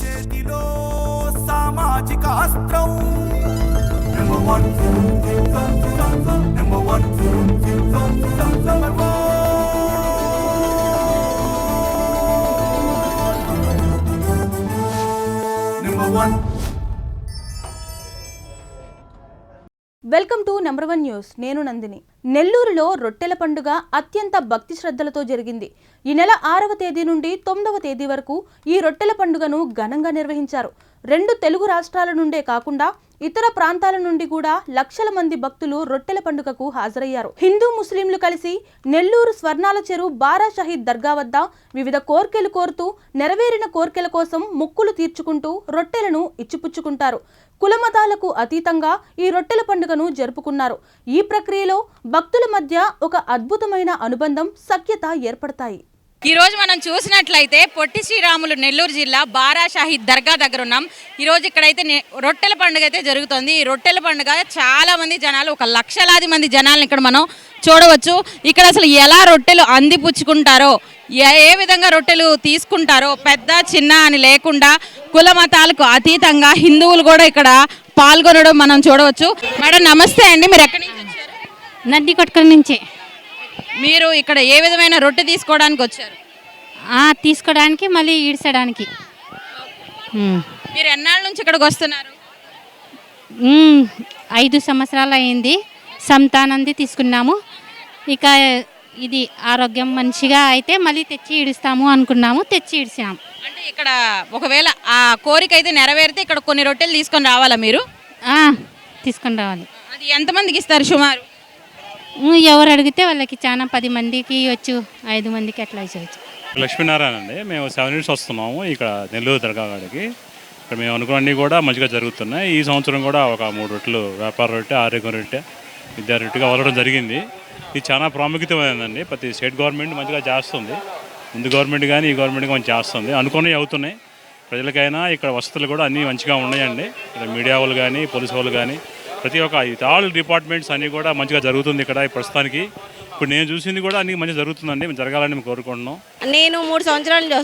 చేతిలో సామాజిక అస్త్రం number one number one number one welcome to number one news. నేను నందిని. నెల్లూరులో రొట్టెల పండుగ అత్యంత భక్తి శ్రద్ధలతో జరిగింది. ఈ నెల ఆరవ తేదీ నుండి తొమ్మిదవ తేదీ వరకు ఈ రొట్టెల పండుగను ఘనంగా నిర్వహించారు. రెండు తెలుగు రాష్ట్రాల నుండే కాకుండా ఇతర ప్రాంతాల నుండి కూడా లక్షల మంది భక్తులు రొట్టెల పండుగకు హాజరయ్యారు. హిందూ ముస్లింలు కలిసి నెల్లూరు స్వర్ణాల చెరువు బారా షహీద్ దర్గా వద్ద వివిధ కోర్కెలు కోరుతూ నెరవేరిన కోర్కెల కోసం మొక్కులు తీర్చుకుంటూ రొట్టెలను ఇచ్చిపుచ్చుకుంటారు. కులమతాలకు అతీతంగా ఈ రొట్టెల పండుగను జరుపుకున్నారు. ఈ ప్రక్రియలో భక్తుల మధ్య ఒక అద్భుతమైన అనుబంధం సఖ్యత ఏర్పడతాయి. ఈ రోజు మనం చూసినట్లయితే పొట్టి శ్రీరాములు నెల్లూరు జిల్లా బారా షాహీద్ దర్గా దగ్గర ఉన్నాం. ఈ రోజు ఇక్కడైతే రొట్టెల పండుగ అయితే జరుగుతుంది. ఈ రొట్టెల పండుగ చాలా మంది జనాలు ఒక లక్షలాది మంది జనాలను ఇక్కడ మనం చూడవచ్చు. ఇక్కడ అసలు ఎలా రొట్టెలు అందిపుచ్చుకుంటారో ఏ ఏ విధంగా రొట్టెలు తీసుకుంటారో పెద్ద చిన్న అని లేకుండా కుల మతాలకు అతీతంగా హిందువులు కూడా ఇక్కడ పాల్గొనడం మనం చూడవచ్చు. మేడం నమస్తే అండి. మీరు ఎక్కడి నుంచి నంది కొట్కర్ కొట్టుకొని నుంచి. మీరు ఇక్కడ ఏ విధమైన రొట్టె తీసుకోవడానికి వచ్చారు? ఆ, తీసుకోవడానికి మళ్ళీ ఈడ్చడానికి. ఉమ్. మీరు ఎన్నాళ్ళ నుంచి ఇక్కడికి వస్తున్నారు? ఉమ్, ఐదు సంవత్సరాలు అయింది. సంతానంది తీసుకున్నాము. ఇక ఇది ఆరోగ్యం మంచిగా అయితే మళ్ళీ తెచ్చి ఈడుస్తాము అనుకున్నాము. తెచ్చి ఈడ్చాము. అంటే ఇక్కడ ఒకవేళ ఆ కోరిక అయితే నెరవేరితే ఇక్కడ కొన్ని రొట్టెలు తీసుకొని రావాలా మీరు? ఆ, తీసుకొని రావాలి. అది ఎంతమందికి ఇస్తారు సుమారు? ఎవరు అడిగితే వాళ్ళకి చాలా పది మందికి ఇవ్వచ్చు ఐదు మందికి అట్లా ఇచ్చవచ్చు లక్ష్మీనారాయణ అండి. మేము సెవెన్ ఇయర్స్ వస్తున్నాము ఇక్కడ నెల్లూరు దర్గాగాడికి ఇక్కడ మేము అనుకున్నవన్నీ కూడా మంచిగా జరుగుతున్నాయి. ఈ సంవత్సరం కూడా ఒక మూడు రొట్టెలు వ్యాపార రొట్టె ఆరోగ్య రొట్టె విద్యా రొట్టెగా వదలడం జరిగింది. ఇది చాలా ప్రాముఖ్యతమైనదండి ప్రతి స్టేట్ గవర్నమెంట్ మంచిగా చేస్తుంది. ముందు గవర్నమెంట్ కానీ ఈ గవర్నమెంట్ కానీ చేస్తుంది. అనుకున్నవి అవుతున్నాయి. ప్రజలకైనా ఇక్కడ వసతులు కూడా అన్నీ మంచిగా ఉన్నాయండి. ఇక్కడ మీడియా వాళ్ళు కానీ పోలీసు వాళ్ళు కానీ ప్రతి ఒక్క ఆల్ డిపార్ట్మెంట్స్ అన్నీ కూడా మంచిగా జరుగుతుంది ఇక్కడ ఈ ప్రస్తుతానికి. ఇప్పుడు నేను చూసింది కూడా అన్ని మంచిగా జరుగుతుందండి జరగాలని మేము కోరుకుంటున్నాం. నేను మూడు సంవత్సరాలు నుంచి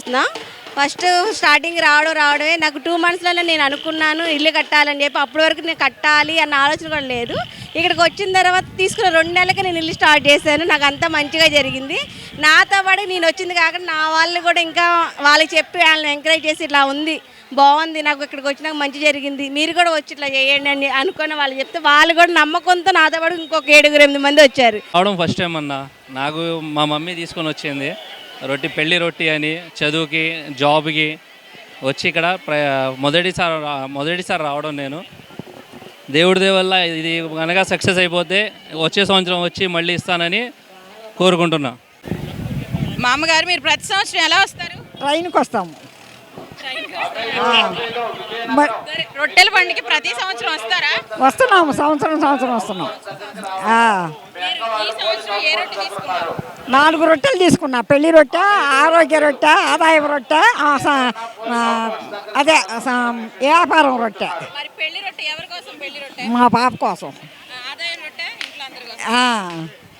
ఫస్ట్ స్టార్టింగ్ రావడం రావడమే. నాకు టూ మంత్స్లోనే నేను అనుకున్నాను ఇల్లు కట్టాలని చెప్పి అప్పటి వరకు నేను కట్టాలి అన్న ఆలోచన కూడా లేదు. ఇక్కడికి వచ్చిన తర్వాత తీసుకున్న రెండు నెలలకి నేను ఇల్లు స్టార్ట్ చేశాను. నాకు అంతా మంచిగా జరిగింది. నాతో పాటు నేను వచ్చింది కాకుండా నా వాళ్ళు కూడా ఇంకా వాళ్ళకి చెప్పి వాళ్ళని ఎంకరేజ్ చేసి ఇట్లా ఉంది. బాగుంది నాకు ఇక్కడికి వచ్చినాక మంచి జరిగింది. మీరు కూడా వచ్చి ఇట్లా చేయండి అని అనుకున్న వాళ్ళు చెప్తే వాళ్ళు కూడా నమ్మకంతో నాతో పాటు ఇంకొక ఏడుగురు ఎనిమిది మంది వచ్చారు. రావడం ఫస్ట్ టైం అన్న. నాకు మా మమ్మీ తీసుకొని వచ్చింది. రొట్టి పెళ్ళి రొట్టి అని చదువుకి జాబ్కి వచ్చి ఇక్కడ ప్ర మొదటిసారి రా- మొదటిసారి రావడం నేను. దేవుడి దయ వల్ల ఇది కనుక సక్సెస్ అయిపోతే వచ్చే సంవత్సరం వచ్చి మళ్ళీ ఇస్తానని కోరుకుంటున్నా. మా అమ్మగారు మీరు ప్రతి సంవత్సరం ఎలా వస్తారు? ట్రైన్కి వస్తాము. రొట్టెల పండుగకి ప్రతి సంవత్సరం వస్తారా? వస్తున్నాము సంవత్సరం సంవత్సరం వస్తున్నాం. నాలుగు రొట్టెలు తీసుకున్నా. పెళ్ళి రొట్టె ఆరోగ్య రొట్టె ఆదాయ రొట్టె అదే స- వ్యాపారం రొట్టె. మరి పెళ్ళి రొట్టె ఎవరి కోసం పెళ్ళి రొట్టె? మా పాప కోసం. ఆ, ఆదాయం రొట్టె ఇంట్లో అందరి కోసం? ఆ,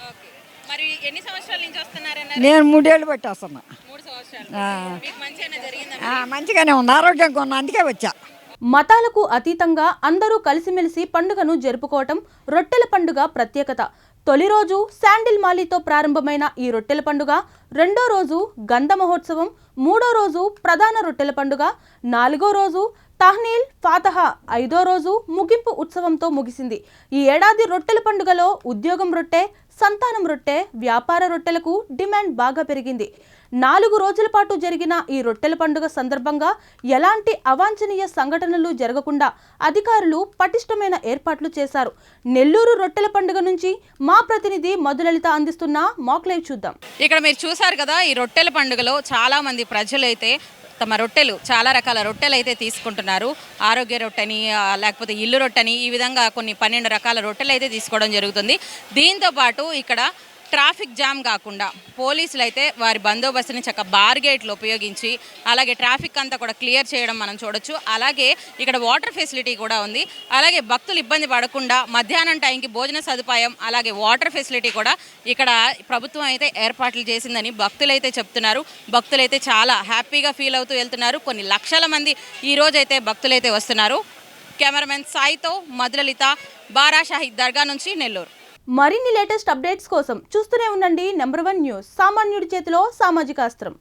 ఓకే. మరి ఎన్ని సంవత్సరాల నుంచి వస్తున్నారన్నారు? నేను మూడేళ్ళు పెట్టి వస్తున్నా మూడు సంవత్సరాలు. ఆ, మీకు మంచిగా జరిగిందా ఆ, మంచిగానే ఉంది. ఆరోగ్యంగా ఉన్నా అందుకే వచ్చా. మతాలకు అతీతంగా అందరూ కలిసిమెలిసి పండుగను జరుపుకోవటం రొట్టెల పండుగ ప్రత్యేకత. తొలి రోజు శాండిల్ మాలితో ప్రారంభమైన ఈ రొట్టెల పండుగ రెండో రోజు గంధ మహోత్సవం మూడో రోజు ప్రధాన రొట్టెల పండుగ నాలుగో రోజు తహ్నీల్ ఫాతహ ఐదో రోజు ముగింపు ఉత్సవంతో ముగిసింది. ఈ ఏడాది రొట్టెల పండుగలో ఉద్యోగం రొట్టె సంతానం రొట్టె వ్యాపార రొట్టెలకు డిమాండ్ బాగా పెరిగింది. నాలుగు రోజుల పాటు జరిగిన ఈ రొట్టెల పండుగ సందర్భంగా ఎలాంటి అవాంఛనీయ సంఘటనలు జరగకుండా అధికారులు పటిష్టమైన ఏర్పాట్లు చేశారు. నెల్లూరు రొట్టెల పండుగ నుంచి మా ప్రతినిధి మధులలిత అందిస్తున్న మాక్లైవ్ చూద్దాం. ఇక్కడ మీరు చూశారు కదా ఈ రొట్టెల పండుగలో చాలా మంది ప్రజలైతే తమ రొట్టెలు చాలా రకాల రొట్టెలు అయితే తీసుకుంటున్నారు. ఆరోగ్య రొట్టెని లేకపోతే ఇల్లు రొట్టెని ఈ విధంగా కొన్ని పన్నెండు రకాల రొట్టెలు అయితే తీసుకోవడం జరుగుతుంది. దీంతో పాటు ఇక్కడ ట్రాఫిక్ జామ్ కాకుండా పోలీసులు అయితే వారి బందోబస్తుని చక్క బార్గేట్లు ఉపయోగించి అలాగే ట్రాఫిక్ అంతా కూడా క్లియర్ చేయడం మనం చూడొచ్చు. అలాగే ఇక్కడ వాటర్ ఫెసిలిటీ కూడా ఉంది. అలాగే భక్తులు ఇబ్బంది పడకుండా మధ్యాహ్నం టైంకి భోజన సదుపాయం అలాగే వాటర్ ఫెసిలిటీ కూడా ఇక్కడ ప్రభుత్వం అయితే ఏర్పాట్లు చేసిందని భక్తులైతే చెప్తున్నారు. భక్తులైతే చాలా హ్యాపీగా ఫీల్ అవుతూ వెళ్తున్నారు. కొన్ని లక్షల మంది ఈ రోజైతే భక్తులైతే వస్తున్నారు. కెమెరామెన్ సాయితో మధులలిత బారాషాహి దర్గా నుంచి నెల్లూరు. మరిన్ని లేటెస్ట్ అప్డేట్స్ కోసం చూస్తూనే ఉండండి. నెంబర్ వన్ న్యూస్ సామాన్యుడి చేతిలో సామాజిక అస్త్రం.